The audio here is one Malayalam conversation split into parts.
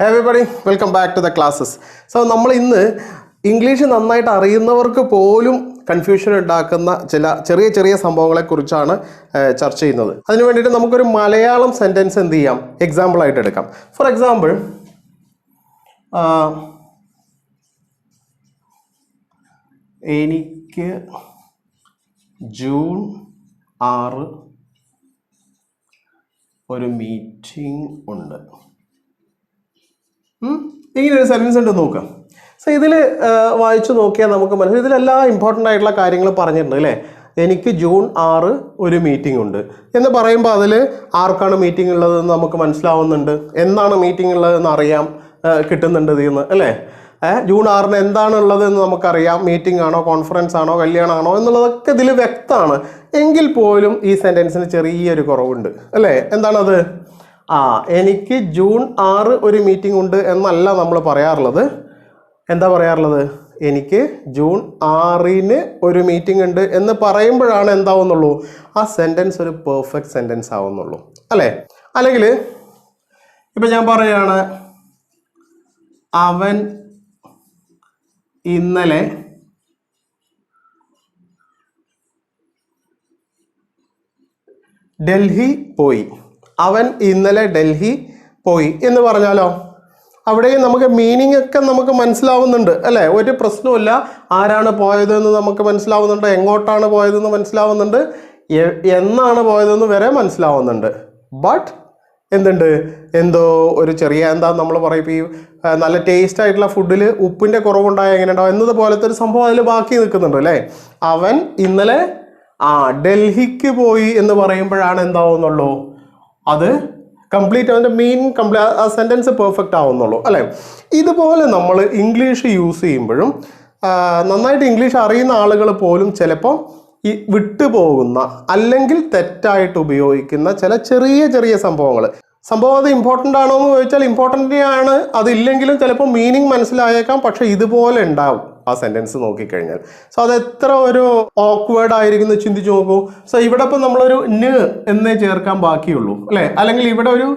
Everybody welcome back to the classes so നമ്മൾ ഇന്ന് ഇംഗ്ലീഷ് നന്നായിട്ട് അറിയുന്നവർക്ക് പോലും കൺഫ്യൂഷൻ ഉണ്ടാക്കുന്ന ചില ചെറിയ ചെറിയ സംഭവങ്ങളെക്കുറിച്ചാണ് ഏഹ്, ചർച്ച ചെയ്യുന്നത്. അതിനു വേണ്ടിയിട്ട് നമുക്കൊരു മലയാളം സെന്റൻസ് എന്ത് ചെയ്യാം? എക്സാമ്പിൾ ആയിട്ട് എടുക്കാം. ഫോർ എക്സാമ്പിൾ എനിക്ക് ജൂൺ ആറ് ഒരു മീറ്റിംഗ് ഉണ്ട്. ഇങ്ങനെ ഒരു സെന്റൻസ് ഉണ്ട് നോക്കാം സോ ഇതിൽ വായിച്ചു നോക്കിയാൽ നമുക്ക് മനസ്സിലായി ഇതിലെല്ലാ ഇമ്പോർട്ടന്റ് ആയിട്ടുള്ള കാര്യങ്ങൾ പറഞ്ഞിട്ടുണ്ട് അല്ലേ? എനിക്ക് ജൂൺ ആറ് ഒരു മീറ്റിംഗ് ഉണ്ട്. എന്ന് പറയുമ്പോൾ അതിൽ ആർക്കാണ് മീറ്റിംഗ് ഉള്ളതെന്ന് നമുക്ക് മനസ്സിലാവുന്നുണ്ട്. എന്നാണ് മീറ്റിംഗ് ഉള്ളതെന്ന് അറിയാം കിട്ടുന്നുണ്ട് ഇതിൽ നിന്ന് അല്ലേ? ജൂൺ ആറിന് എന്താണ് ഉള്ളതെന്ന് നമുക്കറിയാം. മീറ്റിംഗ് ആണോ കോൺഫറൻസ് ആണോ കല്യാണമാണോ എന്നുള്ളതൊക്കെ ഇതിൽ വ്യക്തമാണ്. എങ്കിൽ പോലും ഈ സെന്റൻസിന് ചെറിയൊരു കുറവുണ്ട് അല്ലേ? എന്താണത് ആ എനിക്ക് ജൂൺ ആറ് ഒരു മീറ്റിംഗ് ഉണ്ട് എന്നല്ല നമ്മൾ പറയാറുള്ളത്. എന്താ പറയാറുള്ളത്? എനിക്ക് ജൂൺ ആറിന് ഒരു മീറ്റിംഗ് ഉണ്ട് എന്ന് പറയുമ്പോഴാണ് എന്താവുന്നുള്ളൂ. ആ സെന്റൻസ് ഒരു പെർഫെക്റ്റ് സെന്റൻസ് ആവുന്നുള്ളൂ. അല്ലേ? അല്ലെങ്കിൽ ഇപ്പം ഞാൻ പറയുകയാണ് അവൻ ഇന്നലെ ഡൽഹി പോയി. അവൻ ഇന്നലെ ഡൽഹി പോയി എന്ന് പറഞ്ഞാലോ? അവിടെയും നമുക്ക് മീനിങ് ഒക്കെ നമുക്ക് മനസ്സിലാവുന്നുണ്ട് അല്ലേ? ഒരു പ്രശ്നവുമില്ല. ആരാണ് പോയതെന്ന് നമുക്ക് മനസ്സിലാവുന്നുണ്ട് എങ്ങോട്ടാണ് പോയതെന്ന് മനസ്സിലാവുന്നുണ്ട് എന്നാണ് പോയതെന്ന് വരെ മനസ്സിലാവുന്നുണ്ട്. ബട്ട് എന്തുണ്ട്? എന്തോ ഒരു ചെറിയ എന്താ നമ്മൾ പറയും ഈ നല്ല ടേസ്റ്റ് ആയിട്ടുള്ള ഫുഡിൽ ഉപ്പിന്റെ കുറവുണ്ടായ എങ്ങനെ ഉണ്ടാവും എന്നത് പോലത്തെ ഒരു സംഭവം അതിൽ ബാക്കി നിൽക്കുന്നുണ്ട് അല്ലേ? അവൻ ഇന്നലെ ആ ഡൽഹിക്ക് പോയി എന്ന് പറയുമ്പോഴാണ് എന്താവുന്നുള്ളൂ? അത് കംപ്ലീറ്റ് അതിന്റെ മെയിൻ കംപ്ലീറ്റ് ആ സെന്റൻസ് പെർഫെക്റ്റ് ആവുന്നുള്ളൂ അല്ലേ? ഇതുപോലെ നമ്മൾ ഇംഗ്ലീഷ് യൂസ് ചെയ്യുമ്പോഴും നന്നായിട്ട് ഇംഗ്ലീഷ് അറിയുന്ന ആളുകൾ പോലും ചിലപ്പോൾ ഈ വിട്ടുപോകുന്ന അല്ലെങ്കിൽ തെറ്റായിട്ട് ഉപയോഗിക്കുന്ന ചില ചെറിയ ചെറിയ സംഭവങ്ങൾ. സംഭവം അത് ഇമ്പോർട്ടന്റ് ആണോ എന്ന് ചോദിച്ചാൽ ഇമ്പോർട്ടന്റ് ആണ്. അതില്ലെങ്കിലും ചിലപ്പോൾ മീനിങ് മനസ്സിലായേക്കാം. പക്ഷേ ഇതുപോലെ ഉണ്ടാവും. ആ സെന്റൻസ് നോക്കിക്കഴിഞ്ഞാൽ. സോ അത് എത്ര ഒരു ഓക്വേർഡ് ആയിരിക്കുന്നു ചിന്തിച്ച് നോക്കൂ. സോ ഇവിടെ ഇപ്പം നമ്മളൊരു ന് എന്നേ ചേർക്കാൻ ബാക്കിയുള്ളൂ അല്ലേ? അല്ലെങ്കിൽ ഇവിടെ ഒരു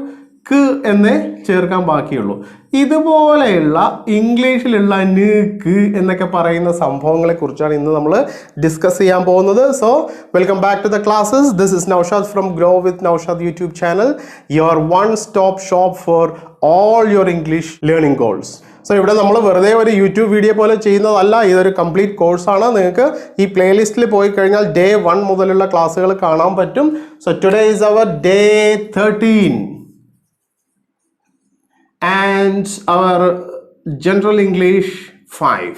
ക്ക് എന്നേ ചേർക്കാൻ ബാക്കിയുള്ളൂ. ഇതുപോലെയുള്ള ഇംഗ്ലീഷിലുള്ള ന് ക്ക് എന്നൊക്കെ പറയുന്ന സംഭവങ്ങളെ കുറിച്ചാണ് ഇന്ന് നമ്മൾ ഡിസ്കസ് ചെയ്യാൻ പോകുന്നത്. So welcome back to the classes this is Naushad from Grow with Naushad YouTube channel your one stop shop for all your English learning goals so ഇവിടെ നമ്മൾ വെറുതെ ഒരു യൂട്യൂബ് വീഡിയോ പോലെ ചെയ്യുന്നതല്ല. ഇതൊരു കംപ്ലീറ്റ് കോഴ്സാണ് നിങ്ങൾക്ക് ഈ പ്ലേലിസ്റ്റിൽ പോയി കഴിഞ്ഞാൽ ഡേ വൺ മുതലുള്ള ക്ലാസ്സുകൾ കാണാൻ പറ്റും. So today is our day thirteen and our general English five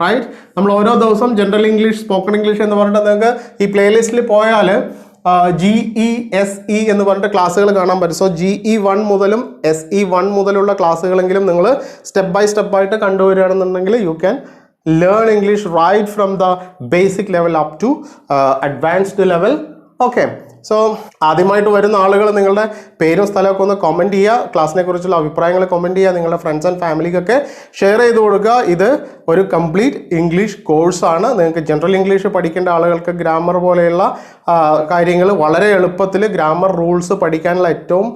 right നമ്മൾ ഓരോ ദിവസം ജനറൽ ഇംഗ്ലീഷ് സ്പോക്കൺ ഇംഗ്ലീഷ് എന്ന് പറഞ്ഞിട്ട് നിങ്ങൾക്ക് ഈ പ്ലേലിസ്റ്റിൽ പോയാൽ ജി ഇ എസ് ഇ എന്ന് പറഞ്ഞിട്ട് ക്ലാസ്സുകൾ കാണാൻ പറ്റും. സോ ജി ഇ വൺ മുതലും എസ് ഇ വൺ മുതലുള്ള ക്ലാസ്സുകളെങ്കിലും നിങ്ങൾ സ്റ്റെപ്പ് ബൈ സ്റ്റെപ്പായിട്ട് കണ്ടുവരികയാണെന്നുണ്ടെങ്കിൽ you can learn English right from the basic level up to advanced level okay so ആദ്യമായിട്ട് വരുന്ന ആളുകൾ നിങ്ങളുടെ പേരും സ്ഥലമൊക്കെ ഒന്ന് കമന്റ് ചെയ്യുക. ക്ലാസ്സിനെ കുറിച്ചുള്ള അഭിപ്രായങ്ങൾ കമന്റ് ചെയ്യുക. നിങ്ങളുടെ ഫ്രണ്ട്സ് ആൻഡ് ഫാമിലിക്കൊക്കെ ഷെയർ ചെയ്ത് കൊടുക്കുക. ഇത് ഒരു കംപ്ലീറ്റ് ഇംഗ്ലീഷ് കോഴ്സാണ് നിങ്ങൾക്ക് ജനറൽ ഇംഗ്ലീഷ് പഠിക്കേണ്ട ആളുകൾക്ക് ഗ്രാമർ പോലെയുള്ള കാര്യങ്ങൾ വളരെ എളുപ്പത്തിൽ ഗ്രാമർ റൂൾസ് പഠിക്കാനുള്ള ഏറ്റവും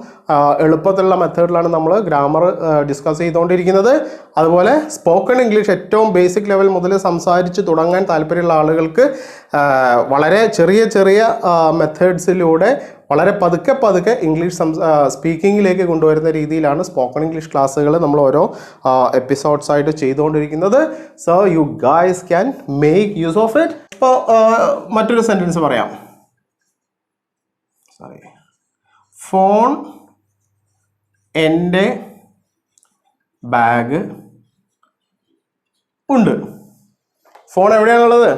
എളുപ്പത്തിലുള്ള മെത്തേഡിലാണ് നമ്മൾ ഗ്രാമർ ഡിസ്കസ് ചെയ്തുകൊണ്ടിരിക്കുന്നത്. അതുപോലെ സ്പോക്കൺ ഇംഗ്ലീഷ് ഏറ്റവും ബേസിക് ലെവൽ മുതൽ സംസാരിച്ച് തുടങ്ങാൻ താല്പര്യമുള്ള ആളുകൾക്ക് വളരെ ചെറിയ ചെറിയ മെത്തേഡ്സിലൂടെ വളരെ പതുക്കെ പതുക്കെ ഇംഗ്ലീഷ് സ്പീക്കിങ്ങിലേക്ക് കൊണ്ടുവരുന്ന രീതിയിലാണ് സ്പോക്കൺ ഇംഗ്ലീഷ് ക്ലാസ്സുകൾ നമ്മൾ ഓരോ എപ്പിസോഡ്സ് ആയിട്ട് ചെയ്തുകൊണ്ടിരിക്കുന്നത്. So you guys can make use of it ഇപ്പോൾ മറ്റൊരു സെന്റൻസ് പറയാം. സോറി ഫോൺ എന്റെ ബാഗ് ഉണ്ട്. ഫോൺ എവിടെയാണുള്ളത്?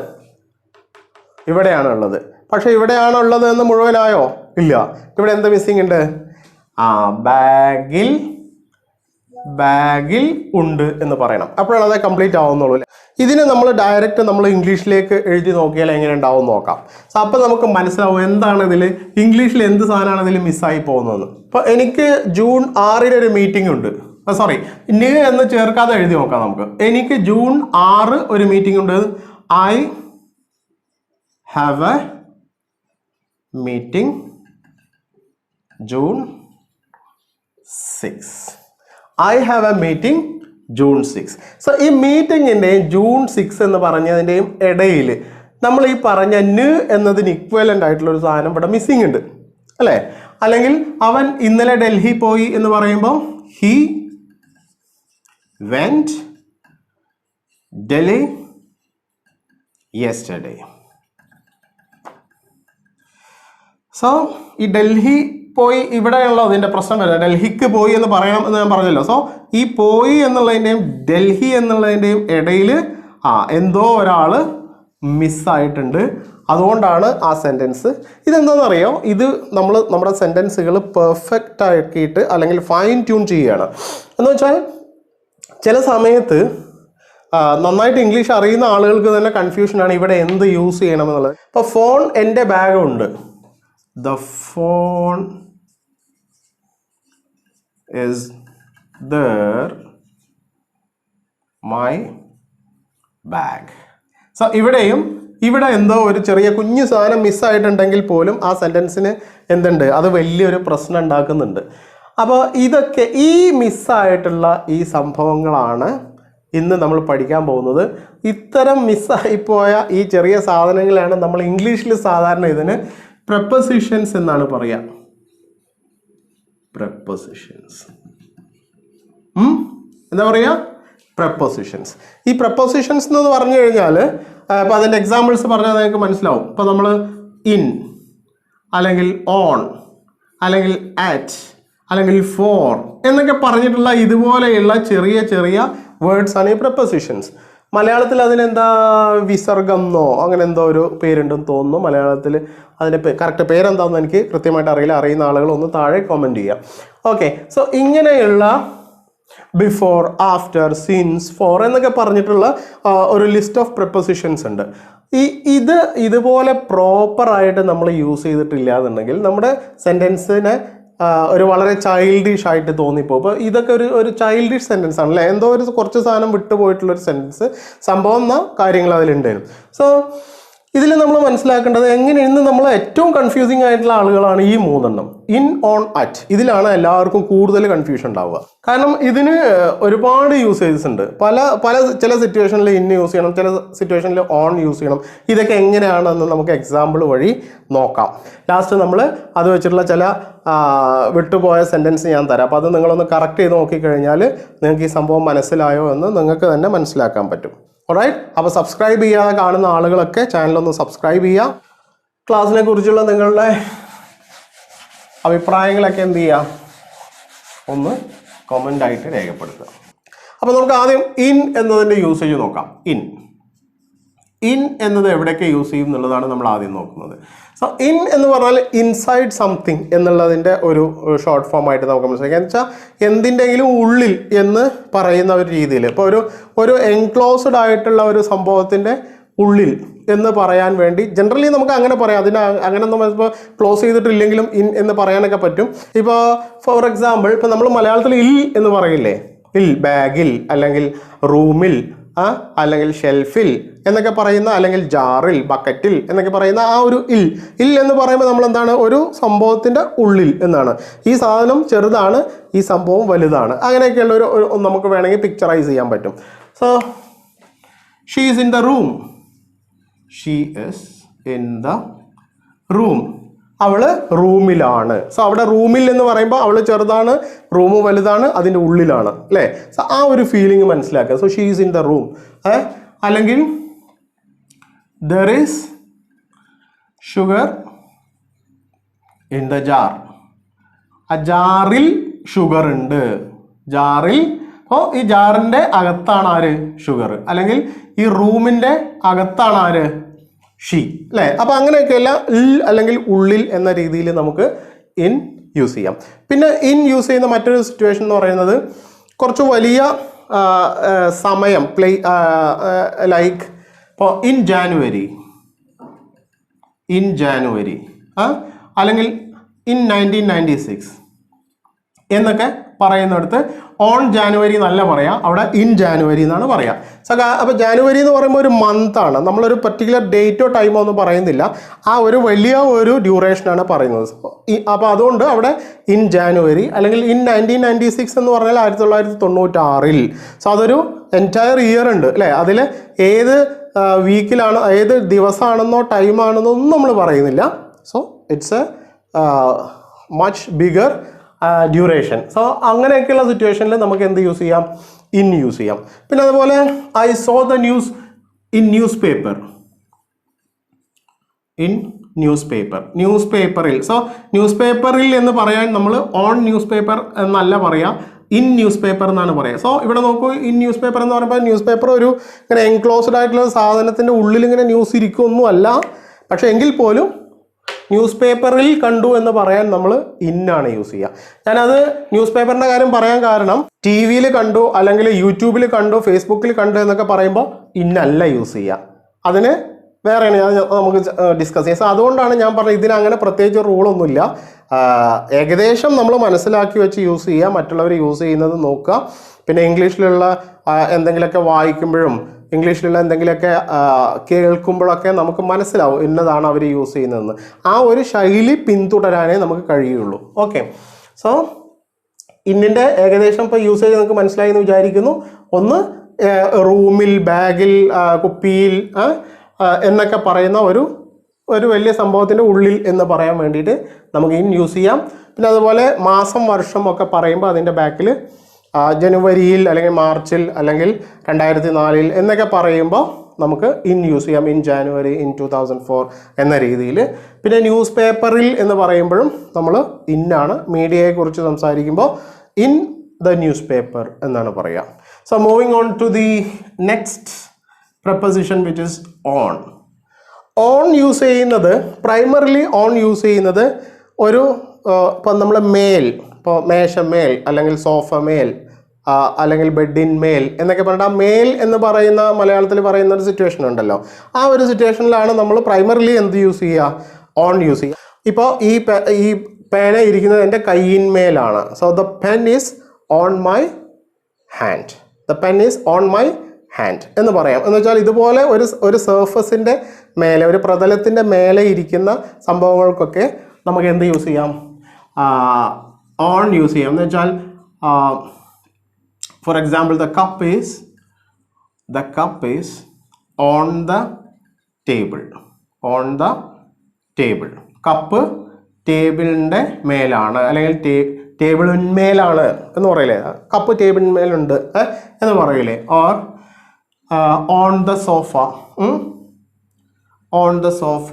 ഇവിടെയാണ് ഉള്ളത് പക്ഷെ ഇവിടെയാണ് ഉള്ളത് എന്ന് മുഴുവനായോ? ഇല്ല. ഇവിടെ എന്ത് മിസ്സിംഗ് ഉണ്ട്? ആ ബാഗിൽ ബാഗിൽ ഉണ്ട് എന്ന് പറയണം. അപ്പോഴാണ് അത് കംപ്ലീറ്റ് ആവുന്നുള്ളൂ അല്ലേ? ഇതിനെ നമ്മൾ ഡയറക്റ്റ് നമ്മൾ ഇംഗ്ലീഷിലേക്ക് എഴുതി നോക്കിയാൽ എങ്ങനെ ഉണ്ടാവും നോക്കാം. സോ അപ്പോൾ നമുക്ക് മനസ്സിലാവും എന്താണ് ഇതിൽ ഇംഗ്ലീഷിൽ എന്ത് സാധനമാണ് ഇതിൽ മിസ്സായി പോകുന്നതെന്ന്. അപ്പോൾ എനിക്ക് ജൂൺ ആറിന് ഒരു മീറ്റിംഗ് ഉണ്ട്. സോറി ന് എന്ന് ചേർക്കാതെ എഴുതി നോക്കാം നമുക്ക്. എനിക്ക് ജൂൺ ആറ് ഒരു മീറ്റിംഗ് ഉണ്ട്. I have a meeting June six I have a meeting June six so ഈ മീറ്റിങ്ങിന്റെയും ജൂൺ സിക്സ് എന്ന് പറഞ്ഞതിന്റെയും ഇടയിൽ നമ്മൾ ഈ പറഞ്ഞ ന് എന്നതിന് ഇക്വലന്റ് ആയിട്ടുള്ള ഒരു സാധനം ഇവിടെ മിസ്സിംഗ് ഉണ്ട്. അല്ലേ? അല്ലെങ്കിൽ അവൻ ഇന്നലെ ഡൽഹി പോയി എന്ന് പറയുമ്പോൾ he went Delhi yesterday so ഈ ഡൽഹി പോയി ഇവിടെയുള്ള അതിന്റെ പ്രശ്നം വരുന്നത് ഡൽഹിക്ക് പോയി എന്ന് പറയണം എന്ന് ഞാൻ പറഞ്ഞല്ലോ. സോ ഈ പോയി എന്നുള്ളതിന്റെയും ഡൽഹി എന്നുള്ളതിന്റെയും ഇടയിൽ ആ എന്തോ ഒരാൾ മിസ്സായിട്ടുണ്ട് അതുകൊണ്ടാണ് ആ സെന്റൻസ് ഇതെന്താണെന്നറിയോ? ഇത് നമ്മൾ നമ്മുടെ സെന്റൻസുകൾ പെർഫെക്റ്റ് ആക്കിയിട്ട് അല്ലെങ്കിൽ ഫൈൻ ട്യൂൺ ചെയ്യുകയാണ്. എന്ന് വെച്ചാൽ ചില സമയത്ത് നന്നായിട്ട് ഇംഗ്ലീഷ് അറിയുന്ന ആളുകൾക്ക് തന്നെ കൺഫ്യൂഷനാണ് ഇവിടെ എന്ത് യൂസ് ചെയ്യണം എന്നുള്ളത്. ഇപ്പോൾ ഫോൺ എന്റെ ബാഗുണ്ട് the phone is there my bag so ഇവിടെയും ഇവിടെ എന്തോ ഒരു ചെറിയ കുഞ്ഞു സാധനം മിസ്സായിട്ടുണ്ടെങ്കിൽ പോലും ആ സെന്റൻസിന് എന്തുണ്ട്? അത് വലിയൊരു പ്രശ്നം ഉണ്ടാക്കുന്നുണ്ട്. അപ്പോൾ ഇതൊക്കെ ഈ മിസ്സായിട്ടുള്ള ഈ സംഭവങ്ങളാണ് ഇന്ന് നമ്മൾ പഠിക്കാൻ പോകുന്നത്. ഇത്തരം മിസ്സായിപ്പോയ ഈ ചെറിയ സാധനങ്ങളാണ് നമ്മൾ ഇംഗ്ലീഷിൽ സാധാരണ ഇതിന് പ്രപ്പസിഷൻസ് എന്നാണ് പറയാം. പ്രപ്പസിഷൻസ്? എന്താ പറയുക പ്രപ്പോസിഷൻസ് ഈ പ്രപ്പോസിഷൻസ് എന്ന് പറഞ്ഞു കഴിഞ്ഞാൽ ഇപ്പം അതിന്റെ എക്സാമ്പിൾസ് പറഞ്ഞാൽ നിങ്ങൾക്ക് മനസ്സിലാവും. ഇപ്പോൾ നമ്മൾ ഇൻ അല്ലെങ്കിൽ ഓൺ അല്ലെങ്കിൽ ആറ്റ് അല്ലെങ്കിൽ ഫോർ എന്നൊക്കെ പറഞ്ഞിട്ടുള്ള ഇതുപോലെയുള്ള ചെറിയ ചെറിയ വേർഡ്സ് ആണ് ഈ പ്രപ്പോസിഷൻസ് മലയാളത്തിൽ അതിനെന്താ വിസർഗം എന്നോ അങ്ങനെ എന്തോ ഒരു പേരുണ്ടെന്ന് തോന്നുന്നു. മലയാളത്തിൽ അതിന്റെ കറക്റ്റ് പേരെന്താണെന്ന് എനിക്ക് കൃത്യമായിട്ട് അറിയില്ല. അറിയുന്ന ആളുകൾ ഒന്ന് താഴെ കമന്റ് ചെയ്യാം. ഓക്കെ സോ ഇങ്ങനെയുള്ള ബിഫോർ ആഫ്റ്റർ സിൻസ് ഫോർ എന്നൊക്കെ പറഞ്ഞിട്ടുള്ള ഒരു ലിസ്റ്റ് ഓഫ് പ്രിപ്പസിഷൻസ് ഉണ്ട്. ഈ ഇത് ഇതുപോലെ പ്രോപ്പറായിട്ട് നമ്മൾ യൂസ് ചെയ്തിട്ടില്ല എന്നുണ്ടെങ്കിൽ നമ്മുടെ സെന്റൻസിനെ ഒരു വളരെ ചൈൽഡിഷ് ആയിട്ട് തോന്നിപ്പോ അപ്പോൾ ഇതൊക്കെ ഒരു ഒരു ചൈൽഡിഷ് സെന്റൻസ് ആണ് അല്ലേ? എന്തോ ഒരു കുറച്ച് സാധനം വിട്ടുപോയിട്ടുള്ള ഒരു സെന്റൻസ് സംഭവം എന്ന കാര്യങ്ങൾ അതിലുണ്ടായിരുന്നു. സോ ഇതിൽ നമ്മൾ മനസ്സിലാക്കേണ്ടത് എങ്ങനെ ഇന്ന് നമ്മൾ ഏറ്റവും കൺഫ്യൂസിങ് ആയിട്ടുള്ള ആളുകളാണ് ഈ മൂന്നെണ്ണം. ഇൻ ഓൺ അറ്റ് ഇതിലാണ് എല്ലാവർക്കും കൂടുതൽ കൺഫ്യൂഷൻ ഉണ്ടാവുക. കാരണം ഇതിന് ഒരുപാട് യൂസേജസ് ഉണ്ട്. പല പല ചില സിറ്റുവേഷനിൽ ഇൻ യൂസ് ചെയ്യണം ചില സിറ്റുവേഷനിൽ ഓൺ യൂസ് ചെയ്യണം. ഇതൊക്കെ എങ്ങനെയാണെന്ന് നമുക്ക് എക്സാമ്പിൾ വഴി നോക്കാം. ലാസ്റ്റ് നമ്മൾ അത് വെച്ചിട്ടുള്ള ചില വിട്ടുപോയ സെന്റൻസ് ഞാൻ തരാം. അപ്പോൾ അത് നിങ്ങളൊന്ന് കറക്റ്റ് ചെയ്ത് നോക്കിക്കഴിഞ്ഞാൽ നിങ്ങൾക്ക് ഈ സംഭവം മനസ്സിലായോ എന്ന് നിങ്ങൾക്ക് തന്നെ മനസ്സിലാക്കാൻ പറ്റും. ഓൾറൈറ്റ് അപ്പോൾ സബ്സ്ക്രൈബ് ചെയ്യാതെ കാണുന്ന ആളുകളൊക്കെ ചാനലൊന്ന് സബ്സ്ക്രൈബ് ചെയ്യുക ക്ലാസ്സിനെ കുറിച്ചുള്ള നിങ്ങളുടെ അഭിപ്രായങ്ങളൊക്കെ എന്ത് ചെയ്യാം? ഒന്ന് ആയിട്ട് രേഖപ്പെടുത്തുക. അപ്പോൾ നമുക്ക് ആദ്യം ഇൻ എന്നതിന്റെ യൂസേജ് നോക്കാം. ഇൻ ഇൻ എന്നത് എവിടെയൊക്കെ യൂസ് ചെയ്യും എന്നുള്ളതാണ് നമ്മൾ ആദ്യം നോക്കുന്നത്. സോ ഇൻ എന്ന് പറഞ്ഞാൽ ഇൻസൈഡ് സംതിങ് എന്നുള്ളതിന്റെ ഒരു ഷോർട്ട് ഫോം ആയിട്ട് നമുക്ക് മനസ്സിലാക്കാം. എന്ന് വെച്ചാൽ എന്തിന്റെങ്കിലും ഉള്ളിൽ എന്ന് പറയുന്ന ഒരു രീതിയിൽ ഇപ്പോൾ ഒരു ഒരു എൻക്ലോസ്ഡ് ആയിട്ടുള്ള ഒരു സംഭവത്തിന്റെ ഉള്ളിൽ എന്ന് പറയാൻ വേണ്ടി ജനറലി നമുക്ക് അങ്ങനെ പറയാം. അതിന് അങ്ങനെ നമ്മൾ ഇപ്പോൾ ക്ലോസ് ചെയ്തിട്ടില്ലെങ്കിലും ഇൻ എന്ന് പറയാനൊക്കെ പറ്റും. ഇപ്പോൾ ഫോർ എക്സാമ്പിൾ ഇപ്പോൾ നമ്മൾ മലയാളത്തിൽ ഇൽ എന്ന് പറയില്ലേ? ഇൽ ബാഗിൽ അല്ലെങ്കിൽ റൂമിൽ അല്ലെങ്കിൽ ഷെൽഫിൽ എന്നൊക്കെ പറയുന്ന അല്ലെങ്കിൽ ജാറിൽ ബക്കറ്റിൽ എന്നൊക്കെ പറയുന്ന ആ ഒരു ഇൽ. ഇൽ എന്ന് പറയുമ്പോൾ നമ്മൾ എന്താണ് ഒരു സംഭവത്തിന്റെ ഉള്ളിൽ എന്നാണ്. ഈ സാധനം ചെറുതാണ് ഈ സംഭവം വലുതാണ്. അങ്ങനെയൊക്കെയുള്ള ഒരു നമുക്ക് വേണമെങ്കിൽ പിക്ചറൈസ് ചെയ്യാൻ പറ്റും. So she is in the room she is in the room അവൾ റൂമിലാണ്. സോ അവിടെ റൂമിൽ എന്ന് പറയുമ്പോൾ അവൾ ചെറുതാണ് റൂം വലുതാണ് അതിന്റെ ഉള്ളിലാണ് അല്ലേ? സോ ആ ഒരു ഫീലിംഗ് മനസ്സിലാക്കുക. So she is in the room അല്ലെങ്കിൽ there is sugar in the jar ആ ജാറിൽ ഷുഗർ ഉണ്ട്. ജാറിൽ അപ്പോൾ ഈ ജാറിന്റെ അകത്താണ് ആര്? ഷുഗർ അല്ലെങ്കിൽ ഈ റൂമിന്റെ അകത്താണ് ആര്? ഷീ അല്ലേ അപ്പോൾ അങ്ങനെയൊക്കെയല്ല അല്ലെങ്കിൽ ഉള്ളിൽ എന്ന രീതിയിൽ നമുക്ക് ഇൻ യൂസ് ചെയ്യാം. പിന്നെ ഇൻ യൂസ് ചെയ്യുന്ന മറ്റൊരു സിറ്റുവേഷൻ എന്ന് പറയുന്നത് കുറച്ച് വലിയ സമയം പ്ലേ ലൈക്ക് ഇപ്പോൾ ഇൻ ജാനുവരി ഇൻ ജാനുവരി അല്ലെങ്കിൽ ഇൻ നയന്റീൻ നയന്റി സിക്സ് എന്നൊക്കെ പറയുന്നിടത്ത് ഓൺ ജാനുവരി എന്നല്ല പറയാം അവിടെ ഇൻ ജാനുവരി എന്നാണ് പറയാം. സോ അപ്പോൾ ജാനുവരി എന്ന് പറയുമ്പോൾ ഒരു മന്ത് ആണ്. നമ്മളൊരു പർട്ടിക്കുലർ ഡേറ്റോ ടൈമോ ഒന്നും പറയുന്നില്ല. ആ ഒരു വലിയ ഒരു ഡ്യൂറേഷനാണ് പറയുന്നത്. അപ്പോൾ അതുകൊണ്ട് അവിടെ ഇൻ ജാനുവരി അല്ലെങ്കിൽ ഇൻ നയന്റീൻ നയന്റി സിക്സ് എന്ന് പറഞ്ഞാൽ ആയിരത്തി തൊള്ളായിരത്തി തൊണ്ണൂറ്റാറിൽ. സോ അതൊരു എന്റയർ ഇയർ ഉണ്ട് അല്ലേ? അതിൽ ഏത് വീക്കിലാണ് ഏത് ദിവസമാണെന്നോ ടൈമാണെന്നോ ഒന്നും നമ്മൾ പറയുന്നില്ല. So it's a much bigger duration so അങ്ങനെയൊക്കെയുള്ള സിറ്റുവേഷനിൽ നമുക്ക് എന്ത് യൂസ് ചെയ്യാം? ഇൻ യൂസ് ചെയ്യാം. പിന്നെ അതുപോലെ I saw the news in newspaper in newspaper news പേപ്പറിൽ സോ ന്യൂസ് പേപ്പറിൽ എന്ന് പറയാൻ നമ്മൾ ഓൺ ന്യൂസ് പേപ്പർ എന്നല്ല പറയാം. ഇൻ ന്യൂസ് പേപ്പർ എന്നാണ് പറയുക സോ ഇവിടെ നോക്കൂ ഇൻ ന്യൂസ് പേപ്പർ എന്ന് പറയുമ്പോൾ ന്യൂസ് പേപ്പർ ഒരു ഇങ്ങനെ എൻക്ലോസ്ഡ് ആയിട്ടുള്ള സാധനത്തിന്റെ ഉള്ളിൽ ഇങ്ങനെ ന്യൂസ് ഇരിക്കുമൊന്നും അല്ല പക്ഷേ എങ്കിൽ പോലും ന്യൂസ് പേപ്പറിൽ കണ്ടു എന്ന് പറയാൻ നമ്മൾ ഇന്നാണ് യൂസ് ചെയ്യുക ഞാനത് ന്യൂസ് പേപ്പറിന്റെ കാര്യം പറയാൻ കാരണം ടി വിയിൽ കണ്ടു അല്ലെങ്കിൽ യൂട്യൂബിൽ കണ്ടു ഫേസ്ബുക്കിൽ കണ്ടു എന്നൊക്കെ പറയുമ്പോൾ ഇന്നല്ല യൂസ് ചെയ്യുക അതിന് വേറെയാണ് ഞാൻ നമുക്ക് ഡിസ്കസ് ചെയ്യാം. സോ അതുകൊണ്ടാണ് ഞാൻ പറഞ്ഞത് ഇതിനങ്ങനെ പ്രത്യേകിച്ച് റൂളൊന്നുമില്ല ഏകദേശം നമ്മൾ മനസ്സിലാക്കി വെച്ച് യൂസ് ചെയ്യുക മറ്റുള്ളവർ യൂസ് ചെയ്യുന്നത് നോക്കുക. പിന്നെ ഇംഗ്ലീഷിലുള്ള എന്തെങ്കിലുമൊക്കെ വായിക്കുമ്പോഴും ഇംഗ്ലീഷിലുള്ള എന്തെങ്കിലുമൊക്കെ കേൾക്കുമ്പോഴൊക്കെ നമുക്ക് മനസ്സിലാവും ഇന്നതാണ് അവർ യൂസ് ചെയ്യുന്നതെന്ന്. ആ ഒരു ശൈലി പിന്തുടരാനേ നമുക്ക് കഴിയുള്ളൂ. ഓക്കെ. സോ ഇന്നിന്റെ ഏകദേശം ഇപ്പോൾ യൂസേജ് നമുക്ക് മനസ്സിലായി എന്ന് വിചാരിക്കുന്നു. ഒന്ന് റൂമിൽ ബാഗിൽ കുപ്പിയിൽ എന്നൊക്കെ പറയുന്ന ഒരു ഒരു വലിയ സംഭവത്തിന്റെ ഉള്ളിൽ എന്ന് പറയാൻ വേണ്ടിയിട്ട് നമുക്ക് ഇൻ യൂസ് ചെയ്യാം. പിന്നെ അതുപോലെ മാസം വർഷം ഒക്കെ പറയുമ്പോൾ അതിന്റെ ബാക്കിൽ ജനുവരിയിൽ അല്ലെങ്കിൽ മാർച്ചിൽ അല്ലെങ്കിൽ രണ്ടായിരത്തി നാലിൽ എന്നൊക്കെ പറയുമ്പോൾ നമുക്ക് ഇൻ യൂസ് ചെയ്യാം in January in two thousand four എന്ന രീതിയിൽ. പിന്നെ ന്യൂസ് പേപ്പറിൽ എന്ന് പറയുമ്പോഴും നമ്മൾ ഇന്നാണ് മീഡിയയെക്കുറിച്ച് സംസാരിക്കുമ്പോൾ ഇൻ ദ ന്യൂസ് പേപ്പർ എന്നാണ് പറയുക so moving on to the next preposition which is on on use ചെയ്യുന്നത് പ്രൈമറിലി ഓൺ യൂസ് ചെയ്യുന്നത് ഒരു ഇപ്പം നമ്മൾ മേൽ ഇപ്പോൾ മേശമേൽ അല്ലെങ്കിൽ സോഫ മേൽ അല്ലെങ്കിൽ ബെഡിൻ മേൽ എന്നൊക്കെ പറഞ്ഞിട്ട് ആ മേൽ എന്ന് പറയുന്ന മലയാളത്തിൽ പറയുന്ന ഒരു സിറ്റുവേഷൻ ഉണ്ടല്ലോ. ആ ഒരു സിറ്റുവേഷനിലാണ് നമ്മൾ പ്രൈമറിലി എന്ത് യൂസ് ചെയ്യുക ഓൺ യൂസ് ചെയ്യുക ഇപ്പോൾ ഈ ഈ പേന ഇരിക്കുന്നത് എന്റെ കയ്യിന്മേലാണ് so the pen is on my hand the pen is on my hand എന്ന് പറയാം. എന്ന് വെച്ചാൽ ഇതുപോലെ ഒരു ഒരു സർഫസിന്റെ മേലെ ഒരു പ്രതലത്തിന്റെ മേലെ ഇരിക്കുന്ന സംഭവങ്ങൾക്കൊക്കെ നമുക്ക് എന്ത് യൂസ് ചെയ്യാം? ഓൺ യൂസ് ചെയ്യാം. എന്ന് വെച്ചാൽ for example the cup is the cup is on the table on the table cup ടേബിളിന്റെ മേലാണ് അല്ലെങ്കിൽ ടേ ടേബിളിന്മേലാണ് എന്ന് പറയില്ലേ? കപ്പ് ടേബിളിന്മേലുണ്ട് എന്ന് പറയില്ലേ? Or on the sofa on the sofa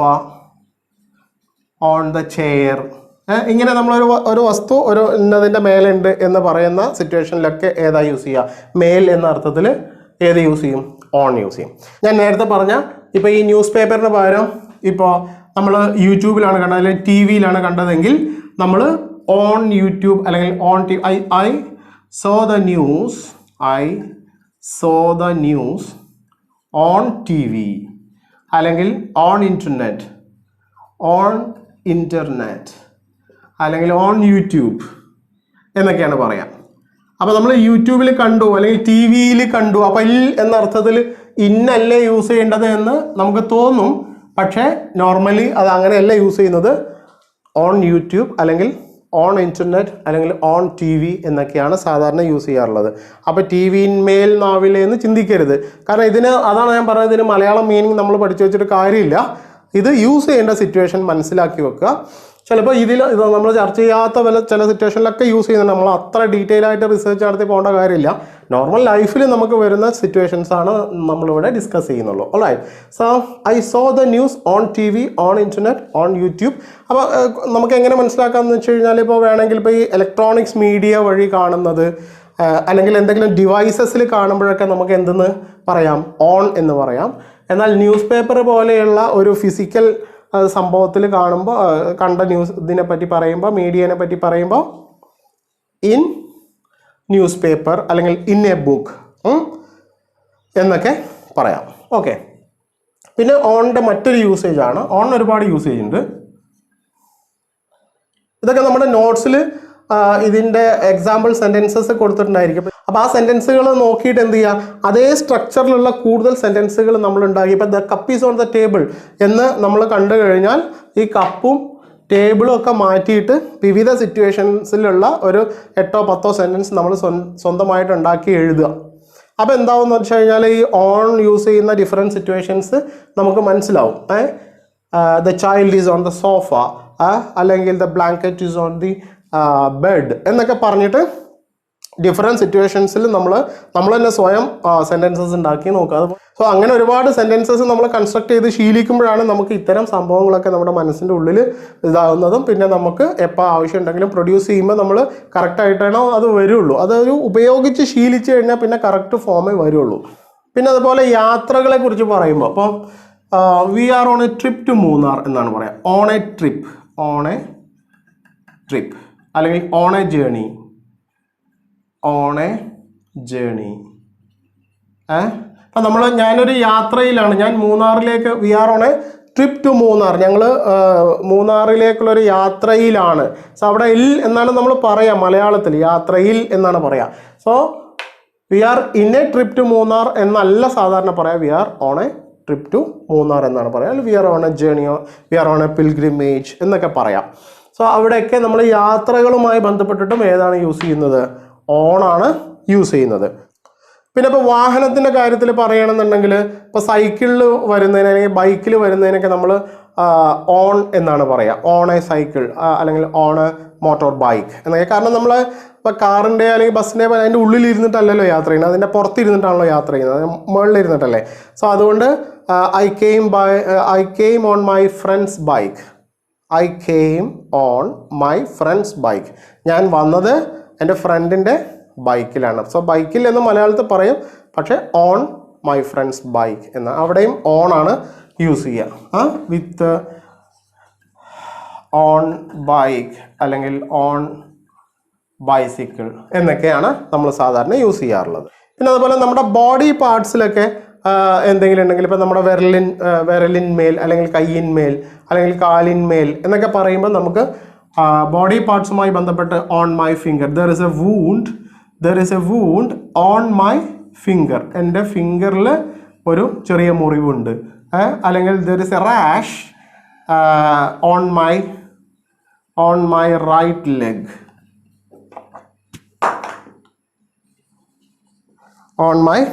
on the chair ഇങ്ങനെ നമ്മളൊരു ഒരു വസ്തു ഒരു ഇന്നതിന്റെ മേലുണ്ട് എന്ന് പറയുന്ന സിറ്റുവേഷനിലൊക്കെ ഏതാ യൂസ് ചെയ്യുക മേൽ എന്ന അർത്ഥത്തിൽ ഏത് യൂസ് ചെയ്യും? ഓൺ യൂസ് ചെയ്യും. ഞാൻ നേരത്തെ പറഞ്ഞ ഇപ്പോൾ ഈ ന്യൂസ് പേപ്പറിന് പകരം ഇപ്പോൾ നമ്മൾ യൂട്യൂബിലാണ് കണ്ടത് അല്ലെങ്കിൽ ടി വിയിലാണ് കണ്ടതെങ്കിൽ നമ്മൾ ഓൺ യൂട്യൂബ് അല്ലെങ്കിൽ on T I I saw the news I saw the news on TV അല്ലെങ്കിൽ ഓൺ ഇന്റർനെറ്റ് ഓൺ ഇന്റർനെറ്റ് അല്ലെങ്കിൽ ഓൺ യൂട്യൂബ് എന്നൊക്കെയാണ് പറയാം. അപ്പോൾ നമ്മൾ യൂട്യൂബിൽ കണ്ടു അല്ലെങ്കിൽ ടി വിയിൽ കണ്ടു. അപ്പോൾ ഇൽ എന്ന അർത്ഥത്തിൽ ഇന്നല്ലേ യൂസ് ചെയ്യേണ്ടത് എന്ന് നമുക്ക് തോന്നും. പക്ഷേ നോർമലി അത് അങ്ങനെയല്ല യൂസ് ചെയ്യുന്നത്. ഓൺ യൂട്യൂബ് അല്ലെങ്കിൽ ഓൺ ഇന്റർനെറ്റ് അല്ലെങ്കിൽ ഓൺ ടി വി എന്നൊക്കെയാണ് സാധാരണ യൂസ് ചെയ്യാറുള്ളത്. അപ്പോൾ ടി വിയിന്മേൽ നാവിലെ എന്ന് ചിന്തിക്കരുത്. കാരണം ഇതിന് അതാണ് ഞാൻ പറഞ്ഞത് ഇതിന് മലയാളം മീനിങ് നമ്മൾ പഠിച്ചു വെച്ചിട്ട് കാര്യമില്ല. ഇത് യൂസ് ചെയ്യേണ്ട സിറ്റുവേഷൻ മനസ്സിലാക്കി വെക്കുക. ചിലപ്പോൾ ഇതിൽ ഇത് നമ്മൾ ചർച്ച ചെയ്യാത്ത പല ചില സിറ്റുവേഷനിലൊക്കെ യൂസ് ചെയ്യുന്നുണ്ട്. നമ്മൾ അത്ര ഡീറ്റെയിൽ ആയിട്ട് റിസർച്ച് നടത്തി പോകേണ്ട കാര്യമില്ല. നോർമൽ ലൈഫിൽ നമുക്ക് വരുന്ന സിറ്റുവേഷൻസ് ആണ് നമ്മളിവിടെ ഡിസ്കസ് ചെയ്യുന്നുള്ളൂ. Alright so I saw the news on TV on internet on YouTube അപ്പോൾ നമുക്ക് എങ്ങനെ മനസ്സിലാക്കാമെന്ന് വെച്ച് കഴിഞ്ഞാൽ ഇപ്പോൾ വേണമെങ്കിൽ ഇപ്പോൾ ഈ ഇലക്ട്രോണിക്സ് മീഡിയ വഴി കാണുന്നത് അല്ലെങ്കിൽ എന്തെങ്കിലും ഡിവൈസസിൽ കാണുമ്പോഴൊക്കെ നമുക്ക് എന്തെന്ന് പറയാം? ഓൺ എന്ന് പറയാം. എന്നാൽ ന്യൂസ് പേപ്പർ പോലെയുള്ള ഒരു ഫിസിക്കൽ സംഭവത്തിൽ കാണുമ്പോൾ കണ്ട ന്യൂസ് ഇതിനെ പറ്റി പറയുമ്പോൾ മീഡിയനെ പറ്റി പറയുമ്പോൾ ഇൻ ന്യൂസ് പേപ്പർ അല്ലെങ്കിൽ ഇൻ എ ബുക്ക് എന്നൊക്കെ പറയാം. ഓക്കെ. പിന്നെ ഓണിന്റെ മറ്റൊരു യൂസേജ് ആണ് ഓൺ ഒരുപാട് യൂസേജ് ഉണ്ട്. ഇതൊക്കെ നമ്മുടെ നോട്ട്സിൽ ഇതിന്റെ എക്സാമ്പിൾ സെന്റൻസസ് കൊടുത്തിട്ടുണ്ടായിരിക്കും. അപ്പോൾ ആ സെന്റൻസുകൾ നോക്കിയിട്ട് എന്ത് ചെയ്യുക അതേ സ്ട്രക്ചറിലുള്ള കൂടുതൽ സെന്റൻസുകൾ നമ്മൾ ഉണ്ടാക്കി. ഇപ്പോൾ the cup is on the table എന്ന് നമ്മൾ കണ്ടു കഴിഞ്ഞാൽ ഈ കപ്പും ടേബിളും ഒക്കെ മാറ്റിയിട്ട് വിവിധ സിറ്റുവേഷൻസിലുള്ള ഒരു എട്ടോ പത്തോ സെന്റൻസ് നമ്മൾ സ്വന്തമായിട്ട് ഉണ്ടാക്കി എഴുതുക. അപ്പോൾ എന്താവും വെച്ച് കഴിഞ്ഞാൽ ഈ ഓൺ യൂസ് ചെയ്യുന്ന ഡിഫറെന്റ് സിറ്റുവേഷൻസ് നമുക്ക് മനസ്സിലാവും. The child is on the sofa അല്ലെങ്കിൽ the blanket is on the bed എന്നൊക്കെ പറഞ്ഞിട്ട് ഡിഫറെന്റ് സിറ്റുവേഷൻസിൽ നമ്മൾ നമ്മൾ തന്നെ സ്വയം സെന്റൻസസ് ഉണ്ടാക്കി നോക്കുക. സോ അങ്ങനെ ഒരുപാട് സെന്റൻസസ് നമ്മൾ കൺസ്ട്രക്ട് ചെയ്ത് ശീലിക്കുമ്പോഴാണ് നമുക്ക് ഇത്തരം സംഭവങ്ങളൊക്കെ നമ്മുടെ മനസ്സിന്റെ ഉള്ളിൽ ഇതാകുന്നതും പിന്നെ നമുക്ക് എപ്പോൾ ആവശ്യമുണ്ടെങ്കിലും പ്രൊഡ്യൂസ് ചെയ്യുമ്പോൾ നമ്മൾ കറക്റ്റായിട്ടാണോ അത് വരുള്ളൂ. അതൊരു ഉപയോഗിച്ച് ശീലിച്ച് കഴിഞ്ഞാൽ പിന്നെ കറക്റ്റ് ഫോമേ വരുള്ളൂ. പിന്നെ അതുപോലെ യാത്രകളെ കുറിച്ച് പറയുമ്പോൾ അപ്പം we are on a trip to Munnar എന്നാണ് പറയുക on a trip on a trip അല്ലെങ്കിൽ on a journey on a journey ഏ? അപ്പം നമ്മൾ ഞാനൊരു യാത്രയിലാണ്. ഞാൻ മൂന്നാറിലേക്ക് we are on a trip to Munnar. ഞങ്ങൾ മൂന്നാറിലേക്കുള്ളൊരു യാത്രയിലാണ്. സോ അവിടെ ഇൽ എന്നാണ് നമ്മൾ പറയാം മലയാളത്തിൽ യാത്രയിൽ എന്നാണ് പറയാം. So we are in a trip to Munnar എന്നല്ല സാധാരണ പറയാം. We are on a trip to Munnar എന്നാണ് പറയാം. അല്ലെങ്കിൽ we are on a ജേണിയോ we are on a pilgrimage എന്നൊക്കെ പറയാം. സോ അവിടെയൊക്കെ നമ്മൾ യാത്രകളുമായി ബന്ധപ്പെട്ടിട്ടും ഏതാണ് യൂസ് ചെയ്യുന്നത്? ഓണാണ് യൂസ് ചെയ്യുന്നത്. പിന്നെ ഇപ്പോൾ വാഹനത്തിന്റെ കാര്യത്തിൽ പറയുകയാണെന്നുണ്ടെങ്കിൽ ഇപ്പോൾ സൈക്കിളിൽ വരുന്നതിന് അല്ലെങ്കിൽ ബൈക്കിൽ വരുന്നതിനൊക്കെ നമ്മൾ ഓൺ എന്നാണ് പറയുക ഓൺ എ സൈക്കിൾ അല്ലെങ്കിൽ ഓൺ എ മോട്ടോർ ബൈക്ക് എന്നൊക്കെ. കാരണം നമ്മൾ ഇപ്പോൾ കാറിന്റെ അല്ലെങ്കിൽ ബസ്സിന്റെ അതിന്റെ ഉള്ളിൽ ഇരുന്നിട്ടല്ലല്ലോ യാത്ര ചെയ്യുന്നത്. അതിന്റെ പുറത്തിരുന്നിട്ടാണല്ലോ യാത്ര ചെയ്യുന്നത്. മുകളിൽ ഇരുന്നിട്ടല്ലേ സോ അതുകൊണ്ട് I came by I came on my friend's bike I came on my friend's bike ഞാൻ വന്നത് എന്റെ ഫ്രണ്ടിന്റെ ബൈക്കിലാണ് സോ ബൈക്കിൽ എന്ന് മലയാളത്തിൽ പറയും പക്ഷേ ഓൺ മൈ ഫ്രണ്ട്സ് ബൈക്ക് എന്ന്. അവിടെയും ഓൺ ആണ് യൂസ് ചെയ്യുക. ആ വിത്ത് ഓൺ ബൈക്ക് അല്ലെങ്കിൽ ഓൺ ബൈസിക്കിൾ എന്നൊക്കെയാണ് നമ്മൾ സാധാരണ യൂസ് ചെയ്യാറുള്ളത്. പിന്നെ അതുപോലെ നമ്മുടെ ബോഡി പാർട്സിലൊക്കെ എന്തെങ്കിലും ഉണ്ടെങ്കിൽ ഇപ്പോൾ നമ്മുടെ വിരലിൻ വിരലിന്മേൽ അല്ലെങ്കിൽ കയ്യിന്മേൽ അല്ലെങ്കിൽ കാലിന്മേൽ എന്നൊക്കെ പറയുമ്പോൾ നമുക്ക് ബോഡി പാർട്സുമായി ബന്ധപ്പെട്ട് on my finger there is a wound there is a wound on my finger എന്റെ ഫിംഗറിൽ ഒരു ചെറിയ മുറിവുണ്ട്. അല്ലെങ്കിൽ there is a rash on my on my right leg on my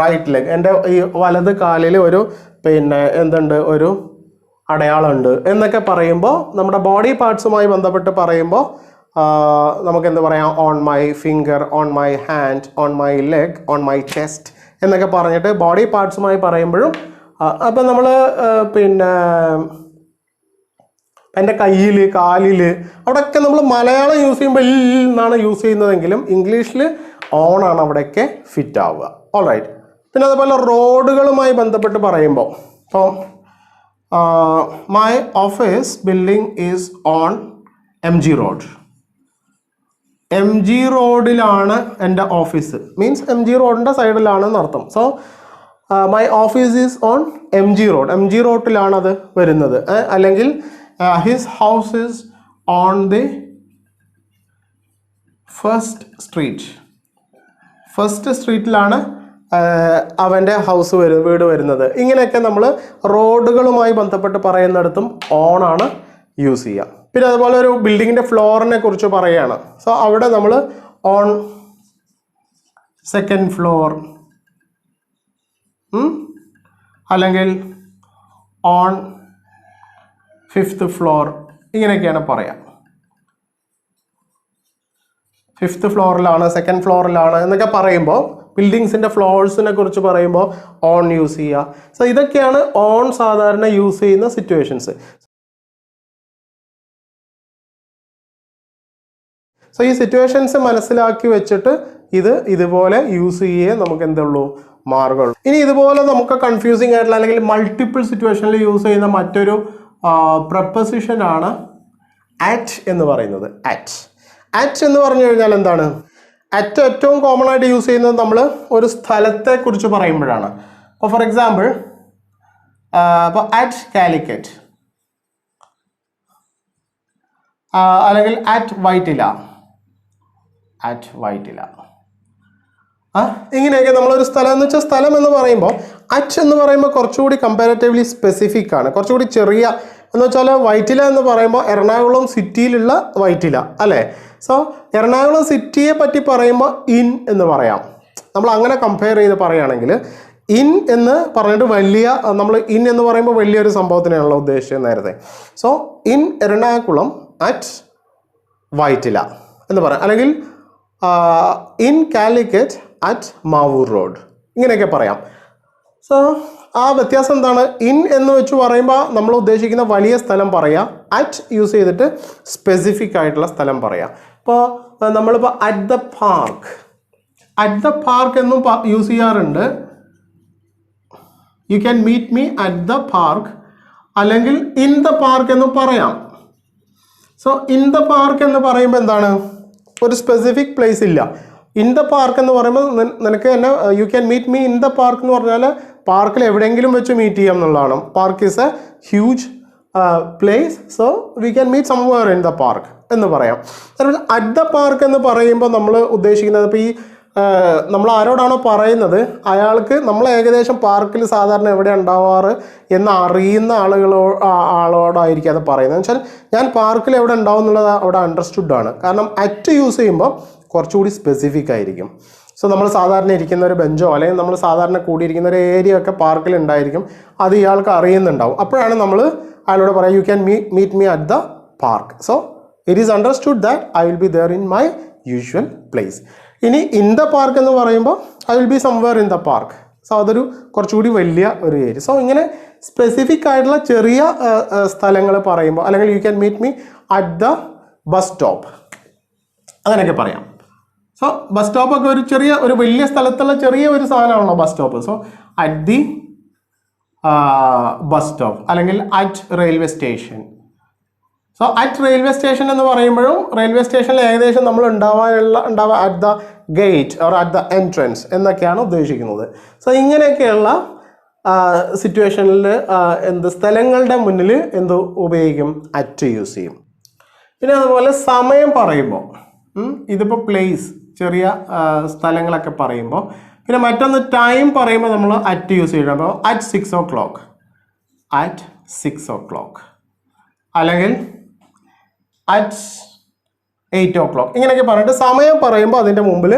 right leg എന്റെ ഈ വലത് കാലിൽ ഒരു പിന്നെ എന്തുണ്ട്? ഒരു അടയാളമുണ്ട്. എന്നൊക്കെ പറയുമ്പോൾ നമ്മുടെ ബോഡി പാർട്സുമായി ബന്ധപ്പെട്ട് പറയുമ്പോൾ നമുക്ക് എന്ത് പറയാം? On my finger on my hand on my leg on my chest എന്നൊക്കെ പറഞ്ഞിട്ട് ബോഡി പാർട്സുമായി പറയുമ്പോഴും അപ്പം നമ്മൾ പിന്നെ എന്റെ കയ്യിൽ കാലിൽ അവിടെയൊക്കെ നമ്മൾ മലയാളം യൂസ് ചെയ്യുമ്പോൾ എന്നാണ് യൂസ് ചെയ്യുന്നതെങ്കിലും ഇംഗ്ലീഷിൽ ഓണാണ് അവിടെയൊക്കെ ഫിറ്റ് ആവുക. ഓൾ റൈറ്റ് പിന്നെ അതുപോലെ റോഡുകളുമായി ബന്ധപ്പെട്ട് പറയുമ്പോൾ ഇപ്പോൾ my office building is on M G road M G റോഡിലാണ് എന്റെ ഓഫീസ് മീൻസ് എം ജി റോഡിന്റെ സൈഡിലാണെന്ന് അർത്ഥം so my office is on M G road M G റോഡിലാണ് അത് വരുന്നത്. അല്ലെങ്കിൽ his house is on the first street first സ്ട്രീറ്റിലാണ് അവന്റെ ഹൗസ് വരും വീട് വരുന്നത്. ഇങ്ങനെയൊക്കെ നമ്മൾ റോഡുകളുമായി ബന്ധപ്പെട്ട് പറയുന്നിടത്തും ഓണാണ് യൂസ് ചെയ്യുക പിന്നെ അതുപോലെ ഒരു ബിൽഡിങ്ങിന്റെ ഫ്ലോറിനെ കുറിച്ച് പറയുകയാണ്. സോ അവിടെ നമ്മൾ ഓൺ സെക്കൻഡ് ഫ്ലോർ അല്ലെങ്കിൽ ഓൺ ഫിഫ്ത്ത് ഫ്ലോർ ഇങ്ങനെയൊക്കെയാണ് പറയാം. ഫിഫ്ത്ത് ഫ്ലോറിലാണ് സെക്കൻഡ് ഫ്ലോറിലാണ് എന്നൊക്കെ പറയുമ്പോൾ ബിൽഡിങ്സിന്റെ ഫ്ലോഴ്സിനെ കുറിച്ച് പറയുമ്പോൾ ഓൺ യൂസ് ചെയ്യുക സോ ഇതൊക്കെയാണ് ഓൺ സാധാരണ യൂസ് ചെയ്യുന്ന സിറ്റുവേഷൻസ് സോ ഈ സിറ്റുവേഷൻസ് മനസ്സിലാക്കി വെച്ചിട്ട് ഇത് ഇതുപോലെ യൂസ് ചെയ്യേ നമുക്ക് എന്തുള്ളൂ? മാർഗമുള്ളൂ. ഇനി ഇതുപോലെ നമുക്ക് കൺഫ്യൂസിങ് ആയിട്ടുള്ള അല്ലെങ്കിൽ മൾട്ടിപ്പിൾ സിറ്റുവേഷനിൽ യൂസ് ചെയ്യുന്ന മറ്റൊരു പ്രപ്പസിഷനാണ് അറ്റ് എന്ന് പറയുന്നത്. ആറ്റ് ആറ്റ് എന്ന് പറഞ്ഞു കഴിഞ്ഞാൽ എന്താണ്? അറ്റ് ഏറ്റവും കോമൺ ആയിട്ട് യൂസ് ചെയ്യുന്നത് നമ്മൾ ഒരു സ്ഥലത്തെ കുറിച്ച് പറയുമ്പോഴാണ് അപ്പോൾ ഫോർ എക്സാമ്പിൾ അപ്പോൾ അറ്റ് കാലിക്കറ്റ് അല്ലെങ്കിൽ അറ്റ് വൈറ്റില അറ്റ് വൈറ്റില ഇങ്ങനെയൊക്കെ നമ്മളൊരു സ്ഥലം എന്ന് വെച്ചാൽ സ്ഥലം എന്ന് പറയുമ്പോൾ അറ്റ് എന്ന് പറയുമ്പോൾ കുറച്ചുകൂടി കമ്പാരിറ്റീവ്ലി സ്പെസിഫിക് ആണ്. കുറച്ചുകൂടി ചെറിയ എന്ന് വെച്ചാൽ വൈറ്റില എന്ന് പറയുമ്പോൾ എറണാകുളം സിറ്റിയിലുള്ള വൈറ്റില അല്ലേ? സോ എറണാകുളം സിറ്റിയെ പറ്റി പറയുമ്പോൾ ഇൻ എന്ന് പറയാം. നമ്മൾ അങ്ങനെ കമ്പയർ ചെയ്ത് പറയുകയാണെങ്കിൽ ഇൻ എന്ന് പറഞ്ഞിട്ട് വലിയ നമ്മൾ ഇൻ എന്ന് പറയുമ്പോൾ വലിയൊരു സംഭവത്തിനാണല്ലോ ഉദ്ദേശിച്ചത് നേരത്തെ. So in Ernakulam at Vyttila എന്ന് പറയാം. അല്ലെങ്കിൽ in Calicut at Mavoor road ഇങ്ങനെയൊക്കെ പറയാം. സോ ആ വ്യത്യാസം എന്താണ്? ഇൻ എന്ന് വെച്ച് പറയുമ്പോൾ നമ്മൾ ഉദ്ദേശിക്കുന്ന വലിയ സ്ഥലം പറയാം. അറ്റ് യൂസ് ചെയ്തിട്ട് സ്പെസിഫിക് ആയിട്ടുള്ള സ്ഥലം പറയാം. ഇപ്പോൾ നമ്മളിപ്പോൾ at the park at the park എന്നും യൂസ് ചെയ്യാറുണ്ട്. You can meet me at the park അല്ലെങ്കിൽ ഇൻ ദ പാർക്ക് എന്നും പറയാം. സോ ഇൻ ദ പാർക്ക് എന്ന് പറയുമ്പോൾ എന്താണ്? ഒരു സ്പെസിഫിക് പ്ലേസ് ഇല്ല. ഇൻ ദ പാർക്ക് എന്ന് പറയുമ്പോൾ നിന- നിനക്ക് തന്നെ you can meet me in the park എന്ന് പറഞ്ഞാൽ പാർക്കിൽ എവിടെയെങ്കിലും വെച്ച് മീറ്റ് ചെയ്യാം എന്നുള്ളതാണ്. Park is a huge place so we can meet somewhere in the park എന്ന് പറയാം. അറ്റ് ദ പാർക്ക് എന്ന് പറയുമ്പോൾ നമ്മൾ ഉദ്ദേശിക്കുന്നത് ഇപ്പോൾ ഈ നമ്മൾ ആരോടാണോ പറയുന്നത് അയാൾക്ക് നമ്മൾ ഏകദേശം പാർക്കിൽ സാധാരണ എവിടെ ഉണ്ടാവാറ് എന്ന് അറിയുന്ന ആളുകളോ ആളോടായിരിക്കും അത് പറയുന്നത്. വെച്ചാൽ ഞാൻ പാർക്കിൽ എവിടെ ഉണ്ടാവും എന്നുള്ളത് അവിടെ അണ്ടർസ്റ്റുഡാണ് കാരണം അറ്റ് യൂസ് ചെയ്യുമ്പോൾ കുറച്ചുകൂടി സ്പെസിഫിക് ആയിരിക്കും. സോ നമ്മൾ സാധാരണ ഇരിക്കുന്ന ഒരു ബെഞ്ചോ അല്ലെങ്കിൽ നമ്മൾ സാധാരണ കൂടിയിരിക്കുന്ന ഒരു ഏരിയ ഒക്കെ പാർക്കിൽ ഉണ്ടായിരിക്കും. അത് ഇയാൾക്ക് അറിയുന്നുണ്ടാവും. അപ്പോഴാണ് നമ്മൾ അയാളോട് പറയാം you can me meet me at the park so it is understood that I will be there in my usual place ഇനി ഇൻ ദ പാർക്ക് എന്ന് പറയുമ്പോൾ I will be somewhere in the park so അതൊരു കുറച്ചുകൂടി വലിയ ഒരു ഏരിയ സോ ഇങ്ങനെ സ്പെസിഫിക് ആയിട്ടുള്ള ചെറിയ സ്ഥലങ്ങൾ പറയുമ്പോൾ അല്ലെങ്കിൽ you can meet me at the bus stop അങ്ങനെയൊക്കെ പറയാം. സോ ബസ് സ്റ്റോപ്പ് ഒക്കെ ഒരു ചെറിയ ഒരു വലിയ സ്ഥലത്തുള്ള ചെറിയ ഒരു സാധനമാണല്ലോ bus stop so at the bus stop അല്ലെങ്കിൽ at railway station so at railway station എന്ന് പറയുമ്പോഴും റെയിൽവേ സ്റ്റേഷനിൽ ഏകദേശം നമ്മൾ ഉണ്ടാവാനുള്ള ഉണ്ടാവുക at the gate or at the entrance എന്നൊക്കെയാണ് ഉദ്ദേശിക്കുന്നത്. സോ ഇങ്ങനെയൊക്കെയുള്ള സിറ്റുവേഷനിൽ എന്ത് സ്ഥലങ്ങളുടെ മുന്നിൽ എന്ത് ഉപയോഗിക്കും? അറ്റ് യൂസ് ചെയ്യും. പിന്നെ അതുപോലെ സമയം പറയുമ്പോൾ ഇതിപ്പോൾ പ്ലേസ് ചെറിയ സ്ഥലങ്ങളൊക്കെ പറയുമ്പോൾ പിന്നെ മറ്റൊന്ന് ടൈം പറയുമ്പോൾ നമ്മൾ അറ്റ് യൂസ് ചെയ്യണം. അപ്പോൾ at six o'clock at six o'clock അല്ലെങ്കിൽ അറ്റ് എയ്റ്റ് ഓ ക്ലോക്ക് ഇങ്ങനെയൊക്കെ പറഞ്ഞിട്ട് സമയം പറയുമ്പോൾ അതിന്റെ മുമ്പിൽ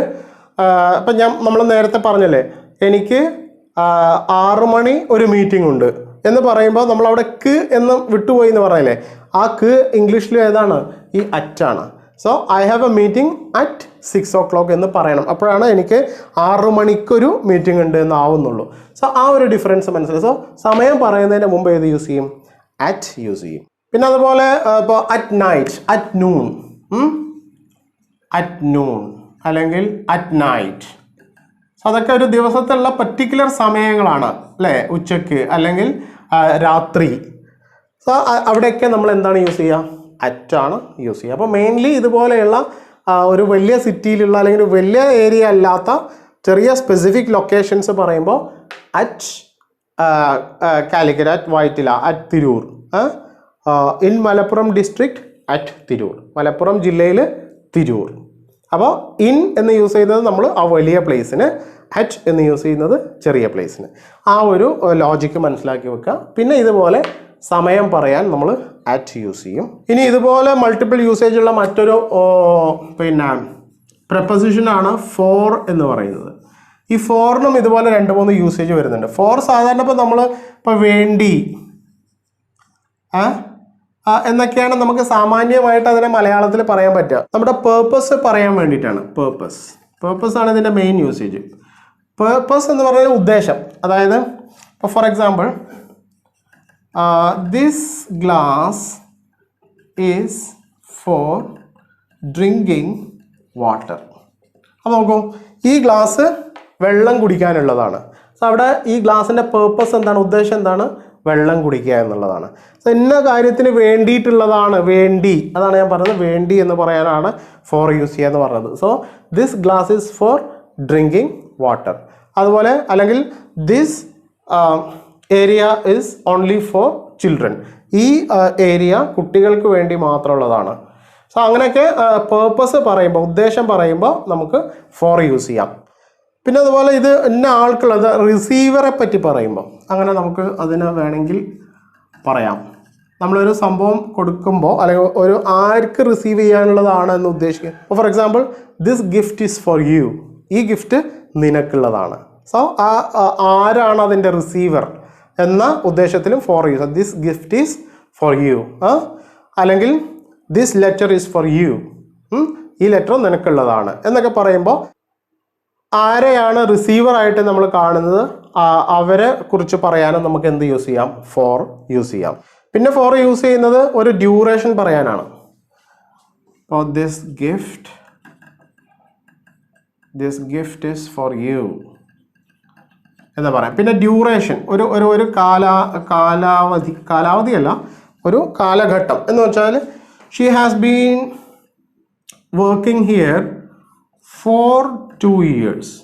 ഇപ്പം ഞാൻ നമ്മൾ നേരത്തെ പറഞ്ഞല്ലേ എനിക്ക് ആറു മണി ഒരു മീറ്റിംഗ് ഉണ്ട് എന്ന് പറയുമ്പോൾ നമ്മൾ അവിടെ ക് എന്ന് വിട്ടുപോയി എന്ന് പറയല്ലേ ആ ക് ഇംഗ്ലീഷിൽ ഏതാണ്? ഈ അറ്റാണ് so I have a meeting at six o'clock എന്ന് പറയണം. അപ്പോഴാണ് എനിക്ക് ആറ് മണിക്കൊരു മീറ്റിംഗ് ഉണ്ട് എന്ന് ആവുന്നുള്ളൂ. സോ ആ ഒരു ഡിഫറൻസ് മനസ്സിലായി. സോ സമയം പറയുന്നതിന് മുമ്പ് ഏത് യൂസ് ചെയ്യും? അറ്റ് യൂസ് ചെയ്യും. പിന്നെ അതുപോലെ ഇപ്പോൾ at night at noon at noon അല്ലെങ്കിൽ അറ്റ് നൈറ്റ് സോ അതൊക്കെ ഒരു ദിവസത്തുള്ള പർട്ടിക്കുലർ സമയങ്ങളാണ് അല്ലേ? ഉച്ചയ്ക്ക് അല്ലെങ്കിൽ രാത്രി. സോ അവിടെയൊക്കെ നമ്മൾ എന്താണ് യൂസ് ചെയ്യുക അറ്റാണ് യൂസ് ചെയ്യുക. അപ്പോൾ മെയിൻലി ഇതുപോലെയുള്ള ഒരു വലിയ സിറ്റിയിലുള്ള അല്ലെങ്കിൽ ഒരു വലിയ ഏരിയ അല്ലാത്ത ചെറിയ സ്പെസിഫിക് ലൊക്കേഷൻസ് പറയുമ്പോൾ at Calicut at Vyttila at Tirur in Malappuram district at Tirur Malappuram ജില്ലയിൽ തിരൂർ. അപ്പോൾ ഇൻ എന്ന് യൂസ് ചെയ്യുന്നത് നമ്മൾ ആ വലിയ പ്ലേസിന് അറ്റ് എന്ന് യൂസ് ചെയ്യുന്നത് ചെറിയ പ്ലേസിന് ആ ഒരു ലോജിക്ക് മനസ്സിലാക്കി വെക്കുക. പിന്നെ ഇതുപോലെ സമയം പറയാൻ നമ്മൾ ആറ്റ് യൂസ് ചെയ്യും. ഇനി ഇതുപോലെ മൾട്ടിപ്പിൾ യൂസേജ് ഉള്ള മറ്റൊരു പിന്നെ പ്രപ്പസിഷനാണ് ഫോർ എന്ന് പറയുന്നത്. ഈ ഫോറിനും ഇതുപോലെ രണ്ട് മൂന്ന് യൂസേജ് വരുന്നുണ്ട്. ഫോർ സാധാരണ ഇപ്പോൾ നമ്മൾ ഇപ്പോൾ വേണ്ടി എന്നൊക്കെയാണ് നമുക്ക് സാമാന്യമായിട്ട് അതിനെ മലയാളത്തിൽ പറയാൻ പറ്റുക. നമ്മുടെ പേർപ്പസ് പറയാൻ വേണ്ടിയിട്ടാണ് പേർപ്പസ് പേർപ്പസ് ആണ് ഇതിന്റെ മെയിൻ യൂസേജ് പേർപ്പസ് എന്ന് പറയുന്നത് ഉദ്ദേശം. അതായത് ഇപ്പോൾ for example this glass is for drinking water അപ്പോൾ നോക്കൂ ഈ ഗ്ലാസ് വെള്ളം കുടിക്കാനുള്ളതാണ്. സോ അവിടെ ഈ ഗ്ലാസിന്റെ പേർപ്പസ് എന്താണ്? ഉദ്ദേശം എന്താണ്? വെള്ളം കുടിക്കുക എന്നുള്ളതാണ്. സോ ഇന്ന കാര്യത്തിന് വേണ്ടിയിട്ടുള്ളതാണ് വേണ്ടി. അതാണ് ഞാൻ പറഞ്ഞത് വേണ്ടി എന്ന് പറയാനാണ് ഫോർ യൂസ് ചെയ്യുക എന്ന് പറഞ്ഞത്. So this glass is for drinking water അതുപോലെ അല്ലെങ്കിൽ this area is only for children ഈ ഏരിയ കുട്ടികൾക്ക് വേണ്ടി മാത്രമുള്ളതാണ്. സോ അങ്ങനെയൊക്കെ പേർപ്പസ് പറയുമ്പോൾ ഉദ്ദേശം പറയുമ്പോൾ നമുക്ക് ഫോർ യൂസ് ചെയ്യാം. പിന്നെ അതുപോലെ ഇത് ഇന്ന ആൾക്കുള്ളത് റിസീവറെ പറ്റി പറയുമ്പോൾ അങ്ങനെ നമുക്ക് അതിന് വേണമെങ്കിൽ പറയാം. നമ്മളൊരു സംഭവം കൊടുക്കുമ്പോൾ അല്ലെങ്കിൽ ഒരു ആർക്ക് റിസീവ് ചെയ്യാനുള്ളതാണ് എന്ന് ഉദ്ദേശിക്കുക. For example this gift is for you ഈ ഗിഫ്റ്റ് നിനക്കുള്ളതാണ്. സോ ആ- ആരാണ് അതിന്റെ റിസീവർ എന്ന ഉദ്ദേശത്തിലും for you this gift is for you അല്ലെങ്കിൽ this letter is for you ഈ ലെറ്റർ നിനക്കുള്ളതാണ്. എന്നൊക്കെ പറയുമ്പോൾ ആരെയാണ് റിസീവർ ആയിട്ട് നമ്മൾ കാണുന്നത്? അവരെ കുറിച്ച് പറയാനും നമുക്ക് എന്ത് യൂസ് ചെയ്യാം? ഫോർ യൂസ് ചെയ്യാം. പിന്നെ ഫോർ യൂസ് ചെയ്യുന്നത് ഒരു ഡ്യൂറേഷൻ പറയാനാണ്. This gift this gift is for you എന്ന് പറയുക പിന്നെ ഡ്യൂറേഷൻ ഒരു ഒരു ഒരു കാലാ കാലാവധി കാലാവധിയല്ല ഒരു കാലഘട്ടം. എന്ന് വെച്ചാൽ she has been working here for two years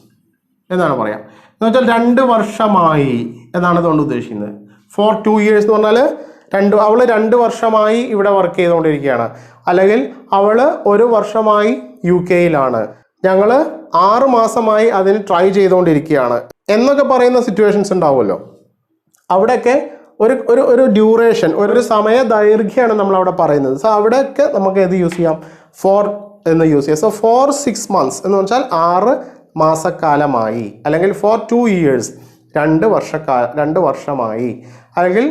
എന്നാണ് പറയാം. എന്ന് വെച്ചാൽ രണ്ട് വർഷമായി എന്നാണ് അതുകൊണ്ട് ഉദ്ദേശിക്കുന്നത്. ഫോർ ടു ഇയേഴ്സ് എന്ന് പറഞ്ഞാൽ രണ്ട് അവൾ രണ്ട് വർഷമായി ഇവിടെ വർക്ക് ചെയ്തുകൊണ്ടിരിക്കുകയാണ്. അല്ലെങ്കിൽ അവൾ ഒരു വർഷമായി യു കെയിലാണ് ഞങ്ങൾ ആറ് മാസമായി അതിന് ട്രൈ ചെയ്തുകൊണ്ടിരിക്കുകയാണ്. എന്നൊക്കെ പറയുന്ന സിറ്റുവേഷൻസ് ഉണ്ടാവുമല്ലോ. അവിടെയൊക്കെ ഒരു ഒരു ഒരു ഡ്യൂറേഷൻ ഒരു സമയ ദൈർഘ്യമാണ് നമ്മൾ അവിടെ പറയുന്നത്. സോ അവിടെയൊക്കെ നമുക്ക് ഏത് യൂസ് ചെയ്യാം? ഫോർ എന്ന് യൂസ് ചെയ്യാം. സോ ഫോർ സിക്സ് മന്ത്സ് എന്ന് വെച്ചാൽ ആറ് മാസക്കാലമായി. അല്ലെങ്കിൽ ഫോർ ടു ഇയേഴ്സ് രണ്ട് വർഷക്കാല രണ്ട് വർഷമായി. അല്ലെങ്കിൽ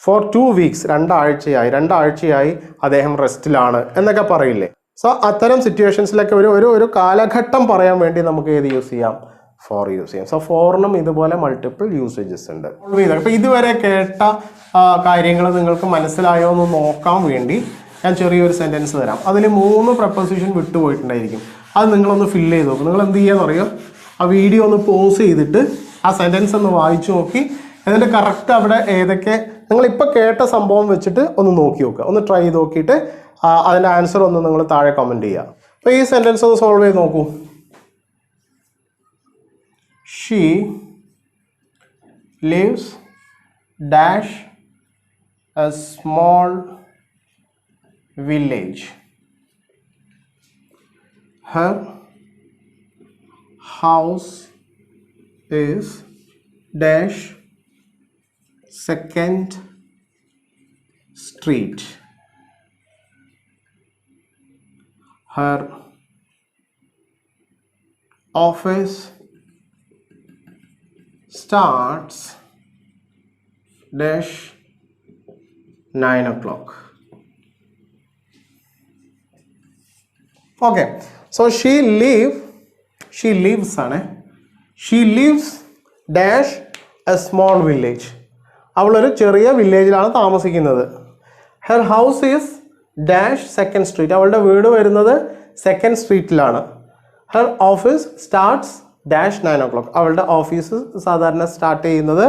ഫോർ ടു വീക്സ് രണ്ടാഴ്ചയായി രണ്ടാഴ്ചയായി അദ്ദേഹം റെസ്റ്റിലാണ് എന്നൊക്കെ പറയില്ലേ? സോ അത്തരം സിറ്റുവേഷൻസിലൊക്കെ ഒരു ഒരു ഒരു കാലഘട്ടം പറയാൻ വേണ്ടി നമുക്ക് ഏത് യൂസ് ചെയ്യാം? ഫോർ യൂസ് ചെയ്യാം. സോ ഫോറിനും ഇതുപോലെ മൾട്ടിപ്പിൾ യൂസേജസ് ഉണ്ട്. അപ്പോൾ ഇതുവരെ കേട്ട കാര്യങ്ങൾ നിങ്ങൾക്ക് മനസ്സിലായോ എന്ന് നോക്കാൻ വേണ്ടി ഞാൻ ചെറിയൊരു സെന്റൻസ് തരാം. അതിൽ മൂന്ന് പ്രപ്പോസിഷൻ വിട്ടുപോയിട്ടുണ്ടായിരിക്കും. അത് നിങ്ങളൊന്ന് ഫില്ല് ചെയ്ത് നോക്കും. നിങ്ങൾ എന്ത് ചെയ്യാന്ന് അറിയോ? ആ വീഡിയോ ഒന്ന് പോസ് ചെയ്തിട്ട് ആ സെന്റൻസ് ഒന്ന് വായിച്ചു നോക്കി. എന്നിട്ട് കറക്റ്റ് അവിടെ ഏതൊക്കെ നിങ്ങളിപ്പോൾ കേട്ട സംഭവം വെച്ചിട്ട് ഒന്ന് നോക്കി നോക്കുക ഒന്ന് ട്രൈ ചെയ്ത് നോക്കിയിട്ട് അതിന്റെ ആൻസർ ഒന്ന് നിങ്ങൾ താഴെ കമന്റ് ചെയ്യുക അപ്പോൾ ഈ സെന്റൻസ് ഒന്ന് സോൾവ് ചെയ്ത് നോക്കൂ. She lives dash a small village. Her house is dash second street. Her office starts dash 9 o'clock. Okay so she leave she leaves ആണ്. She leaves dash a small village. അവളൊരു ചെറിയ വില്ലേജിലാണ് താമസിക്കുന്നത്. Her house is dash second street അവളുടെ വീട് വരുന്നത് second സ്ട്രീറ്റിലാണ് her office starts dash nine o'clock അവളുടെ ഓഫീസ് സാധാരണ സ്റ്റാർട്ട് ചെയ്യുന്നത്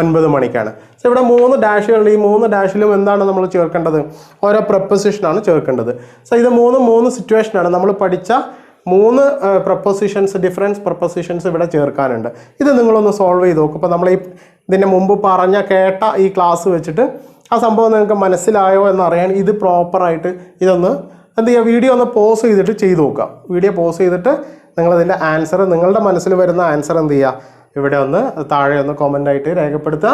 ഒൻപത് മണിക്കാണ്. സോ ഇവിടെ മൂന്ന് ഡാഷുകളുണ്ട് ഈ മൂന്ന് ഡാഷിലും എന്താണ് നമ്മൾ ചേർക്കേണ്ടത്? ഓരോ പ്രപ്പസിഷനാണ് ചേർക്കേണ്ടത്. സോ ഇത് മൂന്ന് മൂന്ന് സിറ്റുവേഷനാണ് നമ്മൾ പഠിച്ച മൂന്ന് പ്രപ്പസിഷൻസ് ഡിഫറൻസ് പ്രപ്പസിഷൻസ് ഇവിടെ ചേർക്കാനുണ്ട്. ഇത് നിങ്ങളൊന്ന് സോൾവ് ചെയ്ത് നോക്കും. അപ്പോൾ നമ്മൾ ഈ ഇതിന്റെ മുമ്പ് പറഞ്ഞ കേട്ട ഈ ക്ലാസ് വെച്ചിട്ട് ആ സംഭവം നിങ്ങൾക്ക് മനസ്സിലായോ എന്നറിയാൻ ഇത് പ്രോപ്പറായിട്ട് ഇതൊന്ന് എന്ത് ചെയ്യുക വീഡിയോ ഒന്ന് പോസ് ചെയ്തിട്ട് ചെയ്ത് നോക്കുക വീഡിയോ പോസ് ചെയ്തിട്ട് നിങ്ങളതിന്റെ ആൻസർ നിങ്ങളുടെ മനസ്സിൽ വരുന്ന ആൻസർ എന്ത് ചെയ്യുക? ഇവിടെ ഒന്ന് താഴെ ഒന്ന് കോമന്റ് ആയിട്ട് രേഖപ്പെടുത്തുക.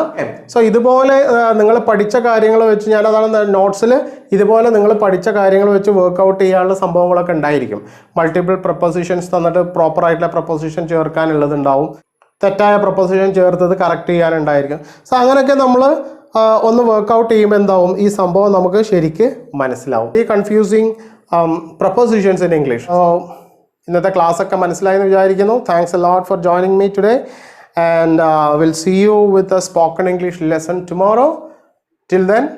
സോ ഇതുപോലെ നിങ്ങൾ പഠിച്ച കാര്യങ്ങൾ വെച്ച് ഞാൻ അതാണ് നോട്ട്സിൽ ഇതുപോലെ നിങ്ങൾ പഠിച്ച കാര്യങ്ങൾ വെച്ച് വർക്കൗട്ട് ചെയ്യാനുള്ള സംഭവങ്ങളൊക്കെ ഉണ്ടായിരിക്കും. മൾട്ടിപ്പിൾ പ്രപ്പോസിഷൻസ് തന്നിട്ട് പ്രോപ്പർ ആയിട്ടുള്ള പ്രപ്പോസിഷൻ ചേർക്കാനുള്ളത് ഉണ്ടാവും തെറ്റായ പ്രപ്പോസിഷൻ ചേർത്തത് കറക്റ്റ് ചെയ്യാനുണ്ടായിരിക്കും. സോ അങ്ങനെയൊക്കെ നമ്മൾ ഒന്ന് വർക്കൗട്ട് ചെയ്യുമ്പോൾ എന്താവും? ഈ സംഭവം നമുക്ക് ശരിക്ക് മനസ്സിലാവും. ഈ കൺഫ്യൂസിങ് പ്രപ്പോസിഷൻസ് ഇൻ ഇംഗ്ലീഷ് ഇന്നത്തെ ക്ലാസ് ഒക്കെ മനസ്സിലായെന്ന് വിചാരിക്കുന്നു. Thanks a lot for joining me today and will see you with a spoken English lesson tomorrow till then